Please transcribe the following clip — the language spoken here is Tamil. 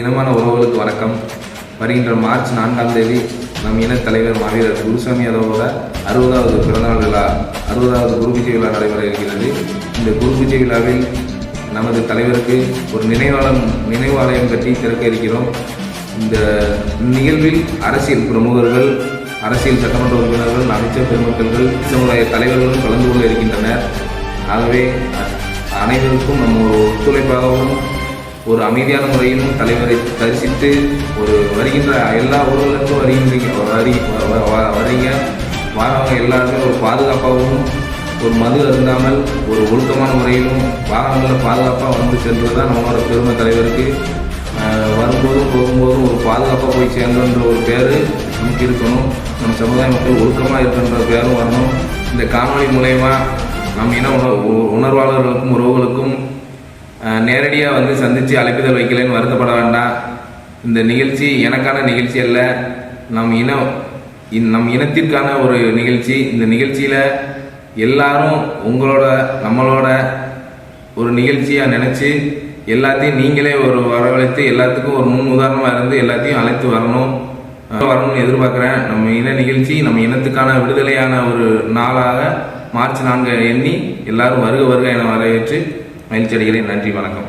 இனமான உறவுகளுக்கு வணக்கம். வருகின்ற மார்ச் நான்காம் தேதி நம் இனத் தலைவர் மாவீரர் குருசாமி யாதவோட அறுபதாவது பிறந்தநாள் விழா அறுபதாவது குரு பூஜை விழா நடைபெற இருக்கிறது. இந்த குரு பூஜை விழாவில் நமது தலைவருக்கு ஒரு நினைவாளம் நினைவாலயம் கட்டி திறக்க இருக்கிறோம். இந்த நிகழ்வில் அரசியல் பிரமுகர்கள் அரசியல் சட்டமன்ற உறுப்பினர்கள் அமைச்சர் பெருமக்கள்கள் சமுதாய தலைவர்களும் கலந்து கொள்ள இருக்கின்றனர். ஆகவே அனைவருக்கும் நம்ம ஒரு ஒத்துழைப்பாகவும் ஒரு அமைதியான முறையிலும் தலைவரை தரிசித்து ஒரு வருகின்ற எல்லா ஊர்களுக்கும் வருகின்றீங்க. வரி வ- வ- வாரவங்க எல்லாருமே ஒரு பாதுகாப்பாகவும் ஒரு மது அருந்தாமல் ஒரு ஒழுக்கமான முறையிலும் வாகனங்களில் பாதுகாப்பாக வந்து சென்றது தான் நம்மளோட பெருமை தலைவருக்கு. வரும்போதும் போகும்போதும் ஒரு பாதுகாப்பாக போய் சேர்ந்தோன்ற ஒரு பேர் நமக்கு இருக்கணும். நம்ம சமுதாய மக்கள் ஒழுக்கமாக இருக்கின்ற பேரும் வரணும். இந்த காணொலி மூலயமா நம் இன உணர்வாளர்களுக்கும் ஒரு நேரடியாக வந்து சந்தித்து அழைப்புதல் வைக்கலன்னு வருத்தப்பட வேண்டாம். இந்த நிகழ்ச்சி எனக்கான நிகழ்ச்சி அல்ல. நம் இனம் இந்- நம் இனத்திற்கான ஒரு நிகழ்ச்சி. இந்த நிகழ்ச்சியில் எல்லாரும் உங்களோட நம்மளோட ஒரு நிகழ்ச்சியாக நினச்சி எல்லாத்தையும் நீங்களே ஒரு வரவழைத்து எல்லாத்துக்கும் ஒரு முன் உதாரணமாக இருந்து எல்லாத்தையும் அழைத்து வரணும். வரணும்னு எதிர்பார்க்குறேன். நம்ம இன நிகழ்ச்சி நம்ம இனத்துக்கான விடுதலையான ஒரு நாளாக மார்ச் நான்கு எண்ணி எல்லாரும் வருக வருக என வரவேற்று மகிழ்ச்சி அடைகிறேன் நன்றி வணக்கம்.